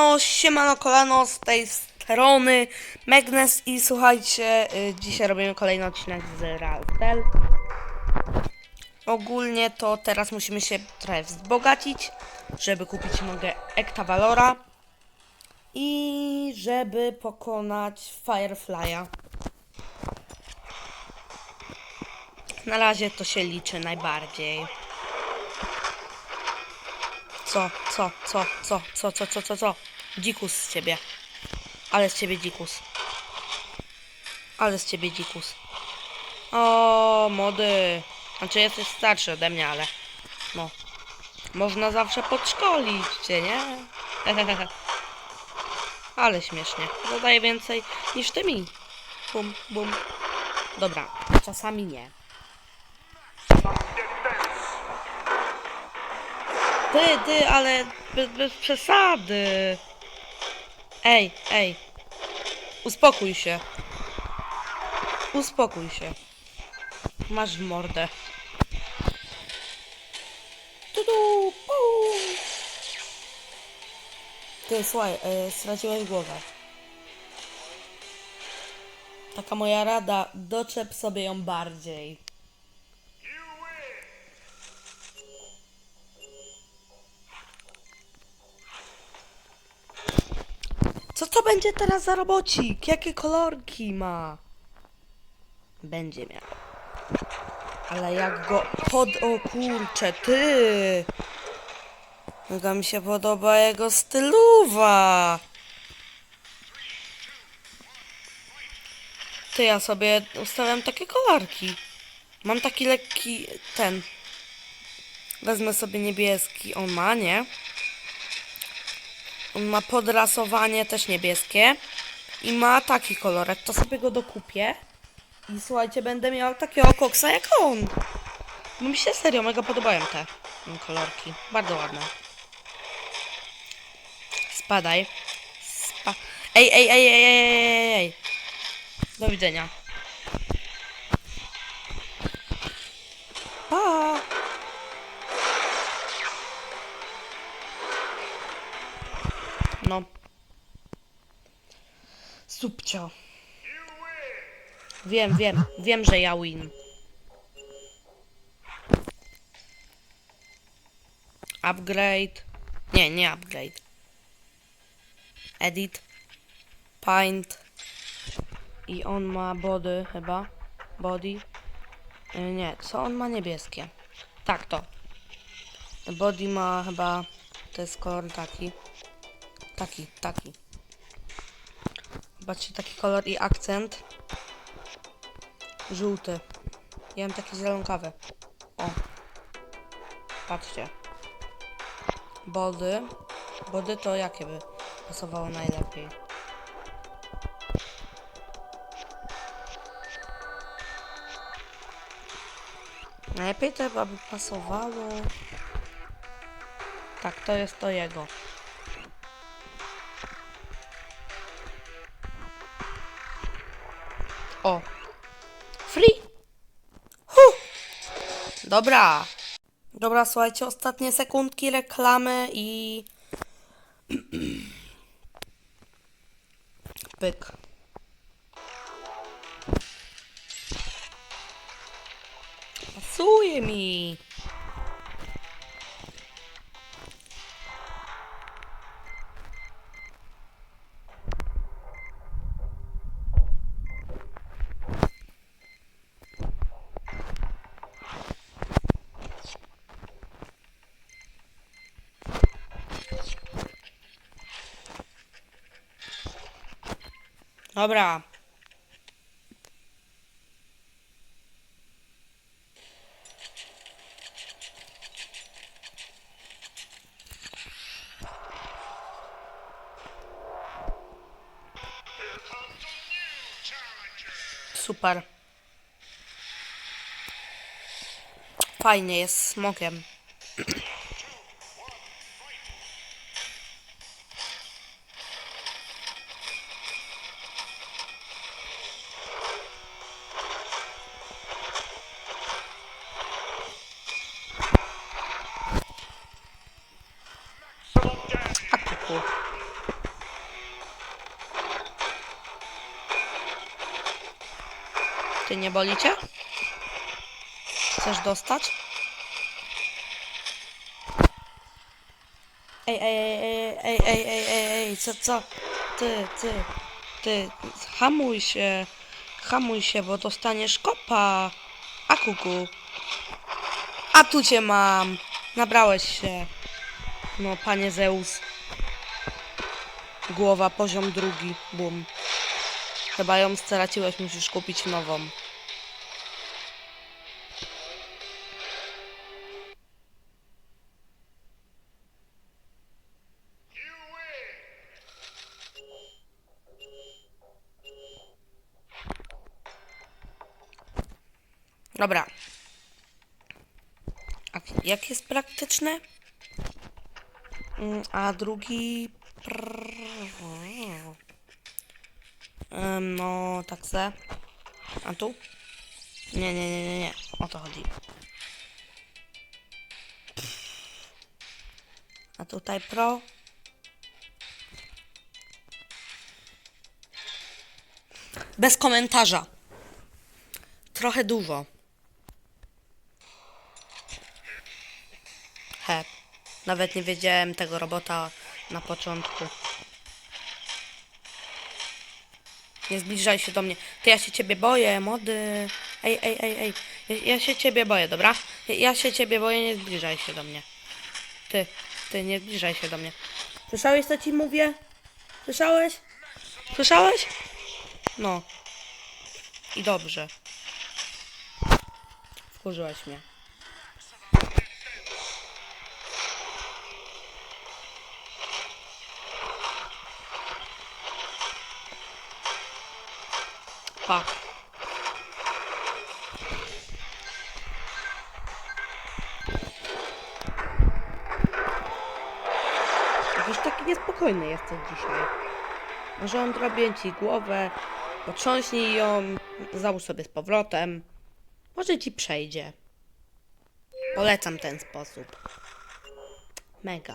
Siemano, siemano kolano z tej strony Magnes i słuchajcie, y, dzisiaj robimy kolejny odcinek z Realtel. Ogólnie to teraz musimy się trochę wzbogacić, żeby kupić mogę Ekta Valora i żeby pokonać Firefly'a. Na razie to się liczy najbardziej. Co, co, co, co, co, co, co, co, co? Dzikus z ciebie. Ale z ciebie dzikus. Ale z ciebie dzikus. O, młody. Znaczy jesteś starszy ode mnie, ale no. Można zawsze podszkolić cię, nie? ale śmiesznie. Zadaję więcej niż ty mi. Bum, bum. Dobra, czasami nie. Ty, ty, ale bez, bez przesady. Ej, ej. Uspokój się. Uspokój się. Masz mordę. Tu, tu, pu. Ty, słuchaj, e, straciłeś głowę. Taka moja rada, doczep sobie ją bardziej. Co to będzie teraz za robocik? Jakie kolorki ma? Będzie miał. Ale jak go pod... O kurcze, ty! Mega mi się podoba jego styluwa. Ty, ja sobie ustawiam takie kolorki. Mam taki lekki... ten... Wezmę sobie niebieski. On ma, nie? On ma podrasowanie też niebieskie. I ma taki kolorek. To sobie go dokupię. I słuchajcie, będę miał takiego koksa jak on. Bo mi się serio mega podobają te kolorki. Bardzo ładne. Spadaj. Spa ej, ej, ej, ej, ej, ej. Do widzenia. Pa! Subcio. Wiem, wiem, wiem, że ja win. Upgrade. Nie, nie upgrade. Edit. Paint. I on ma body chyba. Body. Y, Nie, co on ma niebieskie? Tak, to. Body ma chyba. To jest kolor taki. Taki, taki. Zobaczcie, taki kolor i akcent. Żółty. Ja mam taki zielonkawy. O. Patrzcie. Body. Body to jakie by pasowało najlepiej? Najlepiej to chyba by pasowało. Tak, to jest to jego. O. Free. Huh. Dobra. Dobra, słuchajcie, ostatnie sekundki reklamy i... Pyk. Pasuje mi. Dobra. Super. Fajnie jest smokiem. Ty nie boli cię? Chcesz dostać? Ej, ej, ej, ej, ej, ej, ej, ej, co, co? Ty, ty, ty, hamuj się, hamuj się, bo dostaniesz kopa. A kuku. A tu cię mam. Nabrałeś się. No, panie Zeus. Głowa, poziom drugi. Bum. Chyba ją straciłeś, musisz kupić nową. Dobra. Jak jest praktyczne? Mm, A drugi... No, tak se. A tu? Nie, nie, nie, nie, nie. O to chodzi. A tutaj pro. Bez komentarza. Trochę dużo. He. Nawet nie wiedziałem tego robota na początku. Nie zbliżaj się do mnie. Ty, ja się ciebie boję, mody. Ej, ej, ej, ej. Ja, ja się ciebie boję, dobra? Ja, ja się ciebie boję, nie zbliżaj się do mnie. Ty, ty, nie zbliżaj się do mnie. Słyszałeś, co ci mówię? Słyszałeś? Słyszałeś? No. I dobrze. Wkurzyłaś mnie. Pa. Jakiś taki niespokojny jesteś dzisiaj. Może on robię ci głowę, potrząśnij ją, załóż sobie z powrotem. Może ci przejdzie. Polecam ten sposób. Mega.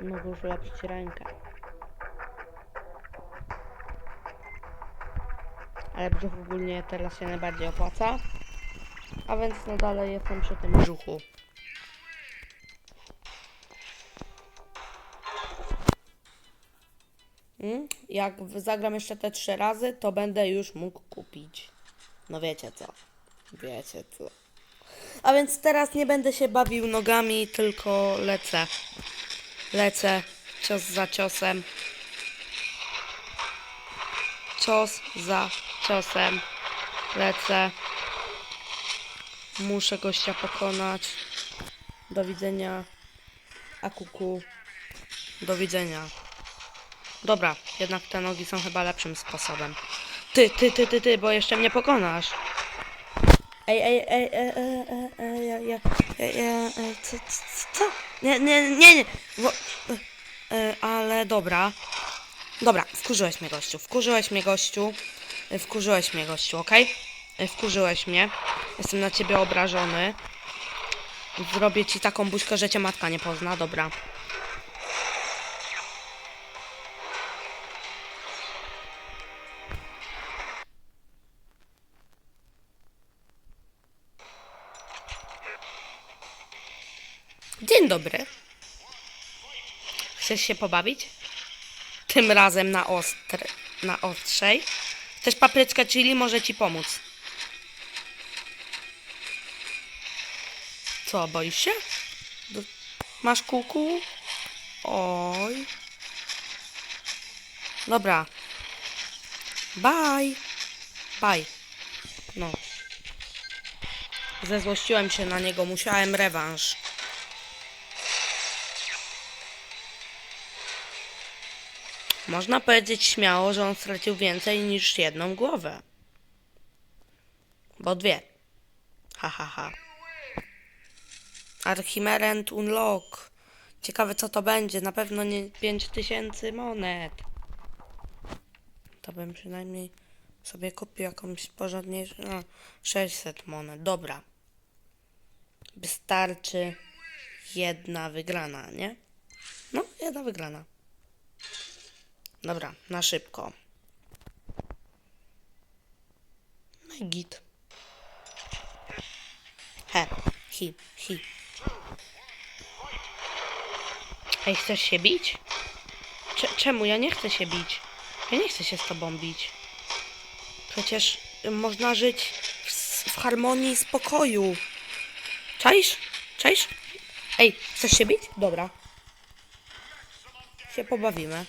Już ulepszyć rękę. Ale brzuch ogólnie teraz się najbardziej opłaca. A więc no dalej jestem przy tym brzuchu. Mm? Jak zagram jeszcze te trzy razy, to będę już mógł kupić. No wiecie co. Wiecie co. A więc teraz nie będę się bawił nogami, tylko lecę. Lecę cios za ciosem. Cios za ciosem. Lecę. Muszę gościa pokonać. Do widzenia. Akuku. Do widzenia. Dobra, jednak te nogi są chyba lepszym sposobem. Ty, ty, ty, ty, ty, bo jeszcze mnie pokonasz. Ej, ej, ej, ej, ej, ej, ej, ja, ja, ja, ja, e, co, co, co? Nie, nie, nie, nie, bo, e, e, ale dobra. Dobra, wkurzyłeś mnie gościu, wkurzyłeś mnie gościu, e, wkurzyłeś mnie gościu, okej? E, Wkurzyłeś mnie, jestem na ciebie obrażony. Zrobię ci taką buźkę, że cię matka nie pozna, dobra. Dzień dobry. Chcesz się pobawić? Tym razem na ostry, na ostrzej. Chcesz papryczkę chili? Może ci pomóc. Co, boisz się? Masz kuku? Oj. Dobra. Bye. Bye. No. Zezłościłem się na niego, musiałem rewanż. Można powiedzieć śmiało, że on stracił więcej niż jedną głowę. Bo dwie. Ha, ha, ha. Archimerent Unlock. Ciekawe co to będzie. Na pewno nie 5000 monet. To bym przynajmniej sobie kupił jakąś porządniejszą. No, 600 monet. Dobra. Wystarczy. jedna wygrana, nie? No, jedna wygrana. Dobra, na szybko. No i git. He, hi, hi. Ej, chcesz się bić? Cze- czemu? Ja nie chcę się bić. Ja nie chcę się z tobą bić. Przecież można żyć w, w harmonii i spokoju. Czaisz? Czaisz? Ej, chcesz się bić? Dobra. Się pobawimy.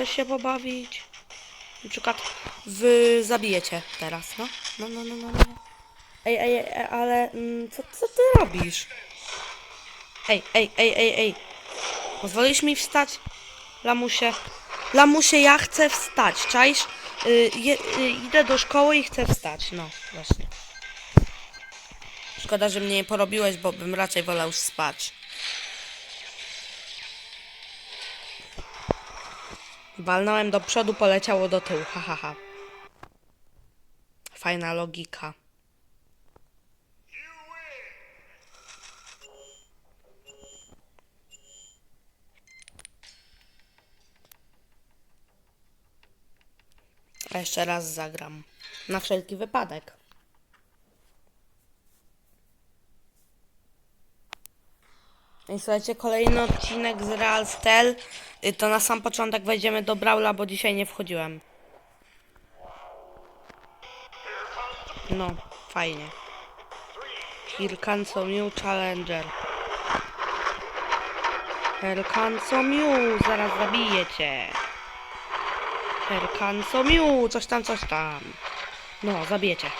Chcesz się pobawić? Na przykład w zabijecie teraz, no? No, no, no, no, no. Ej, ej, ej ale mm, co, co ty robisz? Ej, ej, ej, ej, ej. Pozwolisz mi wstać? Lamusie. Lamusie, ja chcę wstać, czaisz? Y, y, idę do szkoły i chcę wstać. No, właśnie. Szkoda, że mnie nie porobiłeś, bo bym raczej wolał spać. Walnąłem do przodu, poleciało do tyłu. Ha, ha, ha. Fajna logika. A jeszcze raz zagram. Na wszelki wypadek. I słuchajcie, kolejny odcinek z Real Stel. Y, To na sam początek wejdziemy do Brawla, bo dzisiaj nie wchodziłem. No, fajnie. A new challenger. A new, zaraz zabiję cię. A new, coś tam, coś tam. No, zabijecie.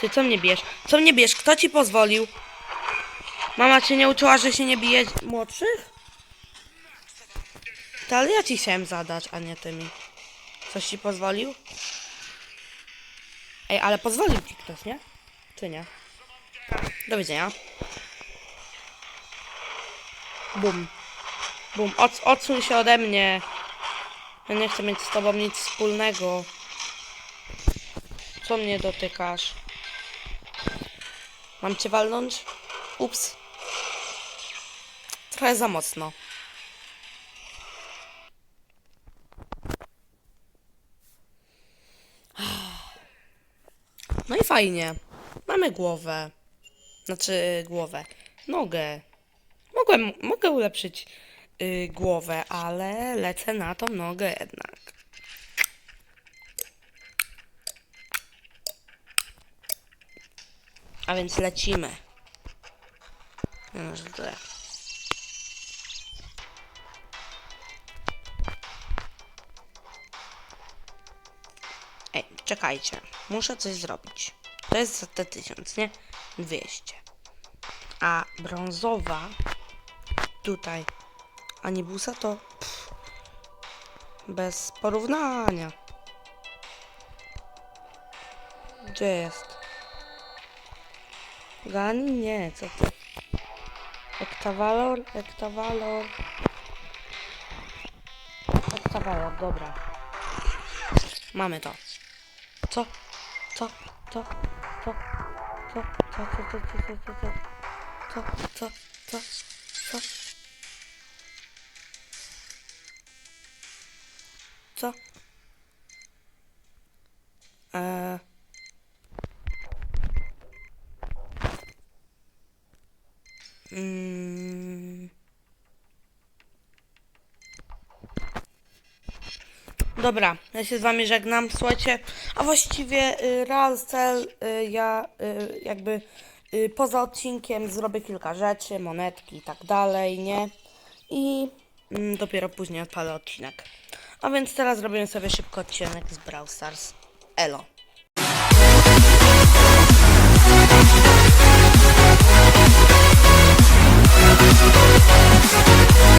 Ty co mnie bierz? Co mnie bierz? Kto ci pozwolił? Mama cię nie uczyła, że się nie bije młodszych? To ale ja ci chciałem zadać, a nie ty mi. Coś ci pozwolił? Ej, ale pozwolił ci ktoś, nie? Czy nie? Do widzenia. Bum. Bum. Od, odsuń się ode mnie. Ja nie chcę mieć z tobą nic wspólnego. Co mnie dotykasz? Mam cię walnąć? Ups. Trochę za mocno. No i fajnie. Mamy głowę. Znaczy głowę. Nogę. Mogłem, mogę ulepszyć y, głowę, ale lecę na tą nogę jednak. A więc lecimy. No, że czekajcie. Muszę coś zrobić. To jest za te tysiąc, nie? 200. A brązowa tutaj Anibusa to pff, bez porównania. Gdzie jest? Gani? Nie, co ty? Ektawalor? Ektawalor? Ektawalor, dobra. Mamy to. Co? Co? Co? Co? Co? Co? Co? Co? Co? Co? Co? Co? Co? Co? Co? Co? Eee... Mm. Dobra, ja się z wami żegnam. Słuchajcie, a właściwie y, Real Cell y, ja y, jakby y, poza odcinkiem zrobię kilka rzeczy, monetki i tak dalej, nie? I mm, dopiero później odpalę odcinek. A więc teraz zrobimy sobie szybko odcinek z Brawl Stars. Elo.